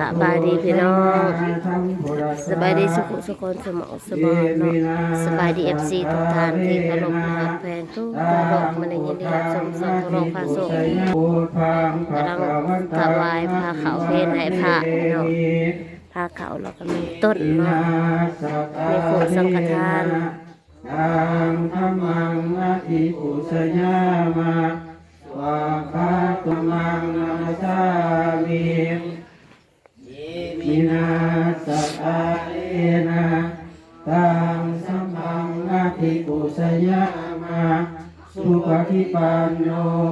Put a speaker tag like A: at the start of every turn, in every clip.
A: สบายดีพี่น้องสบายดีสุขสุขนสมองสมองเนาะสบายดีเอฟซีทุกท่านที่เคารพนะครับแพงทุกโลกมันในยินดีรับชมสองโลกพระสงฆ์กำลังถวายพระเขาเพนให้พระเนาะพระเขาแล้วก็มีต้นเนาะมีโขดสังฆทาน
B: ทางธรรมังนาทิปุสยามา ยามาสุปฏิปันโน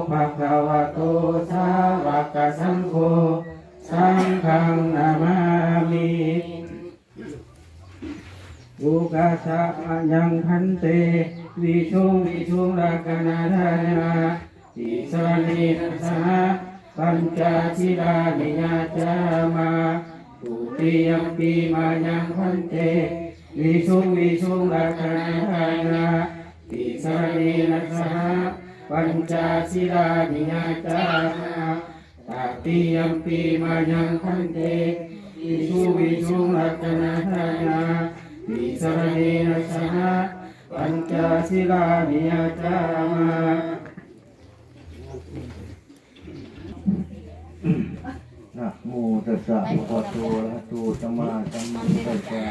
B: ภะคะวะโตสาวกสังโฆสังฆังนามามิอุกาสะมะยังพันเตวิชุงวิชุงรักนาธานาติสรณีนัสหะปัญจชิลานิยาจามาปุติยมปีมายังพันเตวิชุงวิชุงรักนาธานา ติสรณีนัสหะปัญจชิลานิยาจามาตติยมปีมายังพันเตวิชุงวิชุงรักนาธานาติสรณเนสหะปัญจศิลานิยจามานะโมตัสสะภะคะวะโตอะระหะโตสัมมาสัมพุทธัสสะ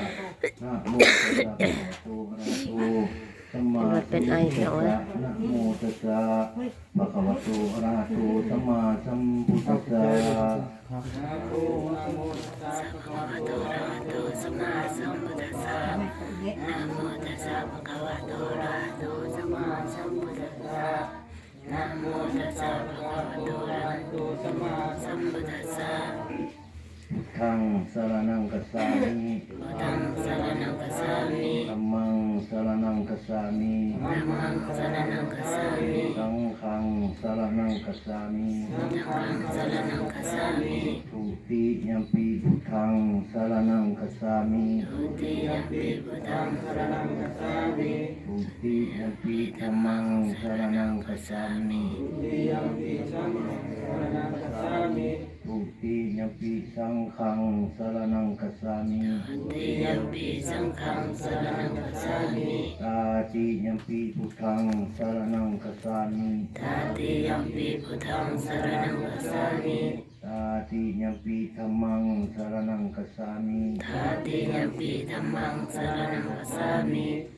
B: นะโมตัสสะภะคะวะโตอะระหะโต สัมมาสัมพุทธัสสะนะโมตัสสะภะคะวะโตอะระหะโตสัมมาสัมพุทธัสสะ
A: สัมมาสัมพุทธัสสะนะโมตัสสะภะคะวะโตอะระหะโตสัมมาสัมพุทธัสสะนะโมตัสสะภะคะวะโตอะระหะโตสัมมาสัมพุทธัสสะ
B: ทางสารนังกัสสามิ
A: พุทธังสรณังคัจฉามิ
B: ธัมมังสารนังกัสสามิ
A: ธัมมังสรณังคัจฉามิ
B: สังฆังสารนังกัสสามิ
A: สังฆังสรณังคัจฉามิ
B: ทุติยมปีพุทธังสารนังกัสสามิ
A: ทุติยมปิพุทธังสรณังคัจฉามิ
B: ทุติยมปีธัมมังสารนังกัสสามิทุติยมปีสังฆังสารนังกัสสามิ
A: ทุ ติยมปิสังฆังสรณังคัจฉามิ
B: ตาติยมปีพุทธังสารนังกัสสามิ
A: ตาติยมปิพุทธังสรณังคัจฉามิ
B: ตาติยมปีธัมมังสารนังกัสสามิ
A: ตาติยมปิธัมมังสรณังคัจฉามิ
B: ตาติยมปีสังฆังสารนังกัสสามิ
A: ตาติยมปิสังฆังสรณังคัจฉามิ
B: ปีสรณะขะมนังนิทิตัง
A: โอกาสะอมพันเต
B: ปานาติปาตาเวรมณีสิกขาปะทานุสมมาติยามิ
A: ปานา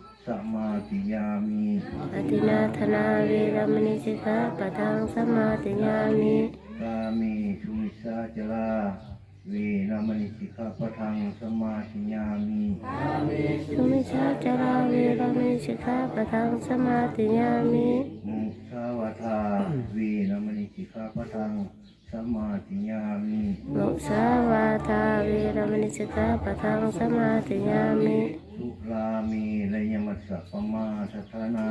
A: า
B: นาเวรมณีสิกขาปะทังสมาติยามิ
A: อตินาธนาเวรมณีสิกขาปะทังสมมาติยามิ
B: กามิสุมิสาจลาเวรมณีสิกขาปะทังสมาติยามิ
A: สุมิชาจาราเวรมณีสิกขาปะทังสมมาติยามิ
B: มุสาวาทาเวรมณีสิกขาปะทังสมาติยามิ
A: มุสาวาทาเวรมณีสิกขาปะทังสมมาติยามิ
B: สุรามีระยมัสสะปมาทัฏฐานา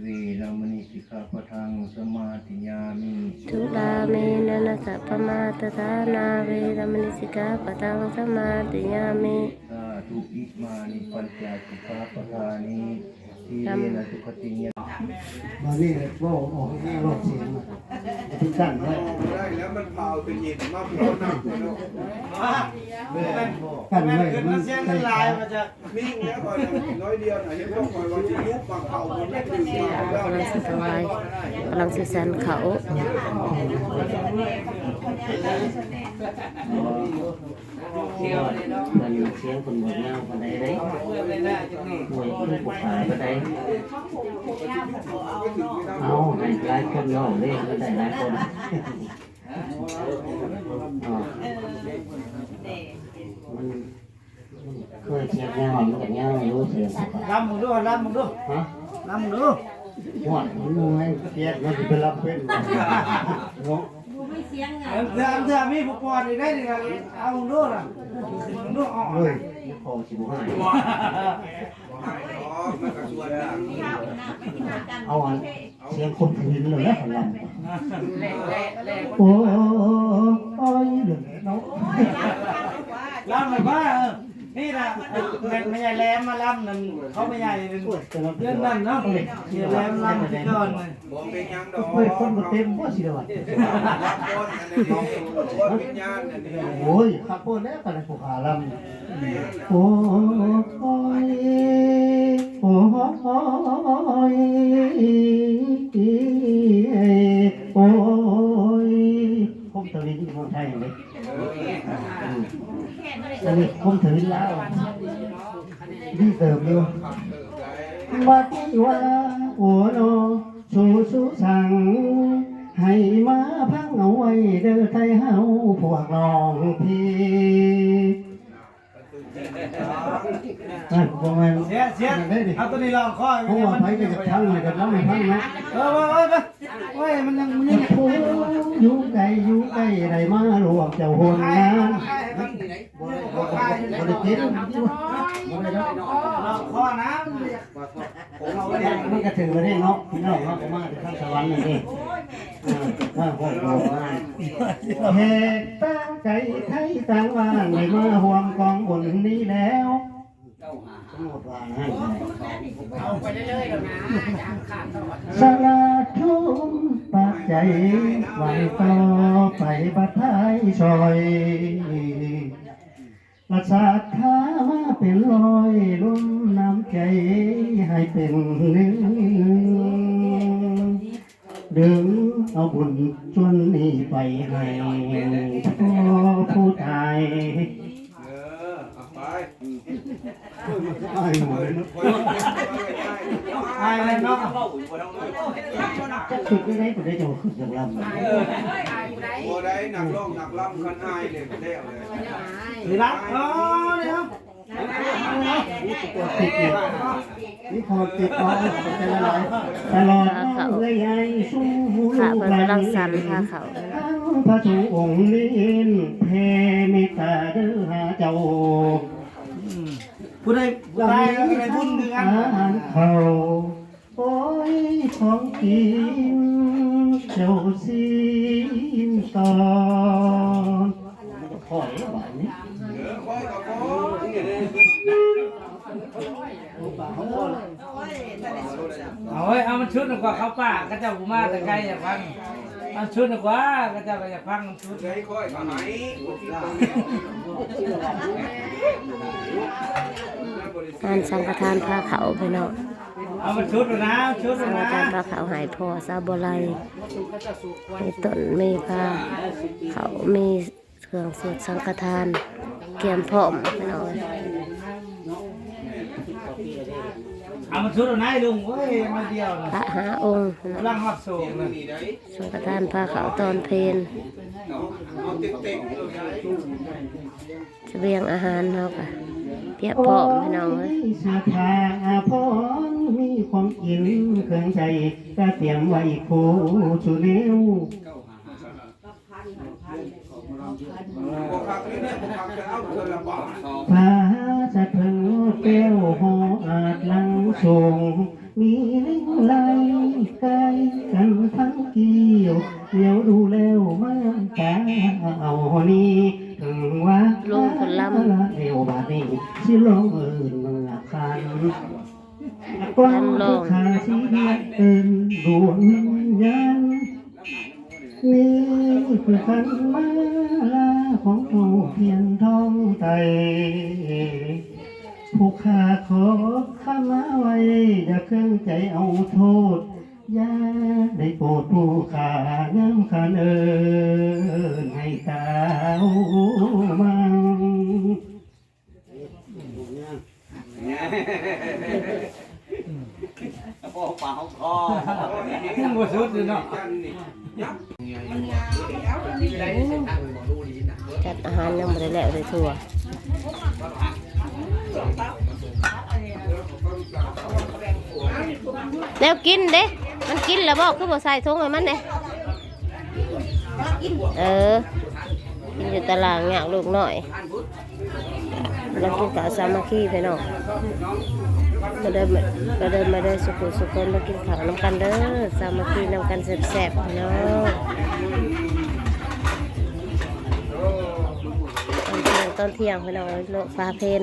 B: เวรมณีสิกขาปะทังสมาติยามิ
A: ทุลาเมนะนะสัพพมาตทานาเวรมณีสิกขาปะทังสมมาติยามิ
B: สาธุอิมานิปัญจสิกขาปะทานิทีเรนะสุขติยะ
C: มานี่เลยว่าออกให้รอบเสียงมา ทุกท่านได้
D: ได้แล้วมันเผาตัวเย็นมากกว่าหนักเลยเนาะ
C: กันไว้มัน
E: เสียง
C: ใกล้
E: ลายมันจะ
D: นิ่งแล้วก่อนน้อยเดียวนะยังต้องคอยว่าจะยุบบางเผามันไม่ถึงบางแล้ว
A: กำลังสิสวายกำลังสิสันเขา
F: มันเสียงคนหมดเงาคนใดได้หน่วยขึ้นปกขายก็ได้เอาหลายคนย่อเลยก็ได้หลายคนเคยเสียงเงามันกับเงาอยู่เสียง
E: รำมึงดูรำมึงดู
F: ฮะ
E: รำมึงดู
F: หวด
C: มันมวยเปียกมันจะไปรับเป็นเนาะ
E: เดี๋ยวเดี๋ยวมีผู้ปอดได้ดิครับเอามึงดูล่ะมึงดูอ๋อ
C: เฮ้ยพอสิบห้า
D: บ่ให้ด อกมันก็ชวนดัง
C: เอาอันเสียงคนพื้นเลยนะของเราโอ้ยเหลือเนาะ
E: ล่ำเลยว่าเออนี่นะแม่ไม่ใหญ่แหลมมาล่ำนั่นเขาไม่ใหญ่เป็นเดือนนั่นเนาะเดือนแหลมล่ำที่ก่อนเลย
D: บ่เป็นหยังดอก
C: เฮ้ยคนมาเต็มว่าสิเดวัน
D: รับคนอันนี้คนวิญญาณอันนี้
C: โอ้ยขับโพดแล้วกันผู้ขาลำโอ้ย โอ้ยโอ้ยผมตะลิงคนไทยเลยอันนี้ผมถือแล้วนี่เติมอยู่วัดว่าโอ้โนสูสูสัง ให้มาพังเอาไว้เด้อไทยเฮาพวกน้องพี่ นั่นประมาณ
E: เสียเสีย
C: ได้ดิ
E: เอาตัวนี้ลองข้อ
C: เพราะว่าไปกับทั้งเลยกับน้องพังนะ
E: เออเออเออเฮ้ยมันยังมันยัง
C: โอ้อยู่ไกลอยู่ไกลได้มารวมเจ้าหนงานบริจิต
E: ลองข้อน้ำ
C: มันก็ถือมาได้เนาะพี่น้องเนาะประมาณข้างสวรรค์นี่ เองอ่าว่าโหดโหดเหตุตั้งใจไทยต่างว่างได้มาห่วงกองบนนี้แล้วสมมติว่าให้สละทุ่มปัจใจไว้ต่อไปบัดท้ายซอยรักษาท้ามาเป็นรอยลุ่มน้ำใจให้เป็นหนึ่ง ดึงเอาบุญจนนี้ไปให้พ่อผู้ตาย
D: เออเอาไป
C: ไอ้หมด
D: คนเก็บไว้ง่าย
E: ไอ้เลยเนาะ
C: จะสุดยังไงก็ได้จะขึ้นอย่างลำ
D: บ่ได้นักร้องนักล่ำคันอายเลยแล้วเลย
E: นี่ละอ๋อเนี่ยครับ
C: ตัวติดเนี่ยนี่พอติดพอเป็นอะไรต ลอดเอ้ยไอ้สู้ลู
A: ค่ะเพิ่น
C: กำ
A: ลังสั่นพาเขา
C: พระชูองค์นี้เพเมตตาเด้อหาเจ้า
E: ผู้ใดผู้ใดผู้ใดบุญคือกัน
C: อาหารเขาโอ้ยของกินเจ้าสิ้นตอน
D: เอา
E: เว้ยเอามันชุดหนึ่งกว่าเขาป่าก็จะหูมาแต่ไกลอยากฟังเอาชุดหนึ่งกว่าก็จะไปอยากฟังชุด
D: ได้คอยกับไหน
A: งานสังฆทานพาเขาพี่น้อง
E: เอามันชุดนะชุด
A: สังฆ
E: นะ
A: ทานพาเขาหายพ่อซาบัวไลมีต้นมีพาเขามีเครื่องสวดสังฆทานเกียมพร้อมพี่น้อง
E: เอามันชุดนะลุงเว้ยมาเดียว
A: พ
E: นะ
A: ระหาองค์พี่น้อง
E: ร่างหัดสูงเลย
A: สังฆทานพาเขาตอนเพลน
D: เอาเต็มๆเลย
A: เสบียงอาหารเฮาค่ะเพียบพร้อมพี่น้องเอ้ย
C: เสื้อผ้าอาภรณ์มีของกินเครื่องใจก็เตรียมไว้คู่สุเลี้ยว
D: พวกขับนี่เนี่ยพวกขับจะเอาเธอละบาท
C: พาสะเพิงแก้วหออาจลัง ส่งมีลิงไหลไกลกันทั้งเกี่ยวเดี๋ยวดูแล้วมันตาเอานี่ถึงว่าละเอวบาดนี้สิลงเอินเมื่อคันกว้างขาสีเดียเอินดวงยันนี่คือคันมาลาของเราเพียงท้องไต ผู้ข้าขอข้ามาไว้อย่าเครื่องใจเอาโทษอย่าได้โปรดผู้ข้าย้ำขันเอินให้ตาวมัง
E: ยังบ่ชุดอยู่เนาะ
D: จันนี่ยับ
A: จัดอาหารยังบ่ได้แล้วเลยทั่ว แล้วกินเด้ มันกินแล้วบอกคือบ่ใส่ถุงให้มันเด้เออ กินอยู่ตารางอยากลูกหน่อยเรากินข้าวสามัคคีพี่น้องมาเดินมาเดินมาเดินสุขุสุขคนมากินข้าวน้ำกันเด้อสามัคคีน้ำกันแซ่บๆพี่น้องตอนเที่ยงตอนเที่ยงพี่น้องโลฟ้าเพน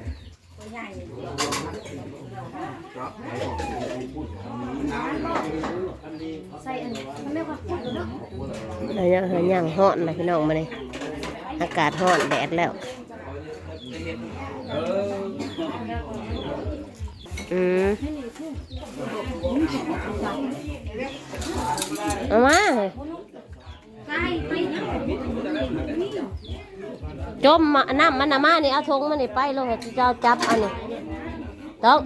A: เรายังเห็นยังฮ้อนนะพี่น้องมาเลยอากาศฮ้อนแดดแล้วอืมเอามาเลย จมมาน้ำมันน่ะมานี่เอาทงมันนี่ไปลงให้เจ้าจับอันนี้ต้อง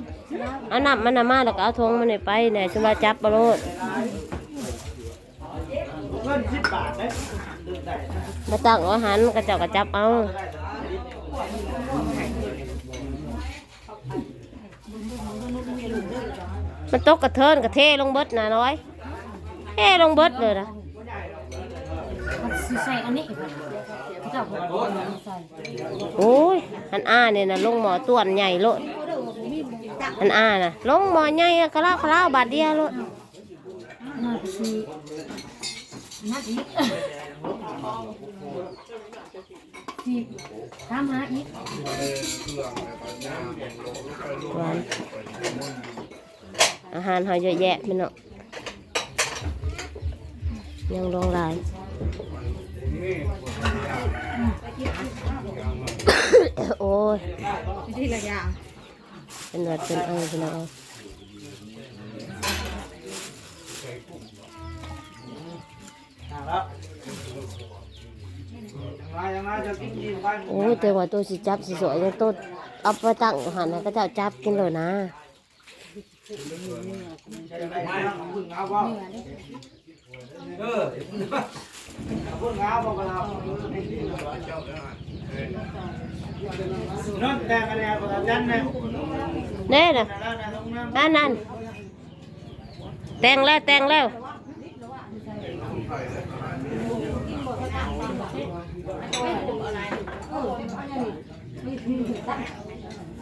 A: เอาน้ำมันน่ะมาแล้วก็เอาทงมันนี่ไปเนี่ยจะมาจับปลาโลดมาตั้งอาหารกระเจ้ากระจับเอามันตกกระเทินกระเทลงเบิดนะน้อยเทลงเบิดเลยนะ
G: ใส่อันนี้ จ้าบอกใส่
A: โอ้ยอันอ้าเนี่ยนะลงหมอต้วนใหญ่โลดอันอ้านะลงหมอใหญ่อะกะลาคลาบาดเดียวโลด
G: นาไปซื้อนัดอีกที่ทำหาอีก
A: หวานอาหารเขาเยอะแยะพี่น้องยังลงหลาย โอ้ย
G: ที่ละอย่าง
A: เป็นวัดเป็นเออพี่น้อง
E: ครับยังไงยังไงจะกินดีไป
A: โอ้ยแต่ว่าตัวสิจับสิสวยยังตัวเอาไปตั้งหันก็จ้าจับกินเลยนะ
E: เออ เนั่นแต่กันแล้วก็จันเนี่ย
A: เน่นะ
E: แล้วนะตรงนั้น
A: นั่นนั่นแต่งแล้วแต่งแล้ว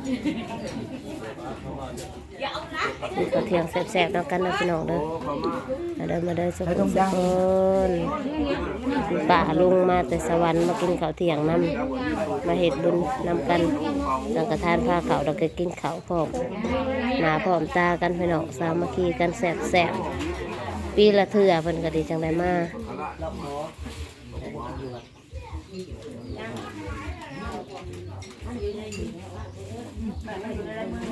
A: นี่ก็เที่ยงแซ่บๆนำกันนะพี่น้องเด้อมาเดินมาเดินสุขสุขคนป่าลุงมาแต่สวรรค์มากินข้าวเที่ยงน้ำมาเห็ดบุญนำกันสังฆทานผ้าเขาวเราก็กินข้าวพร้อมหนาพร้อมตากันพี่น้องสามัคคีกันแซ่บๆปีละเทื่อเพิ่นก็ดีจังได้มา 来来来。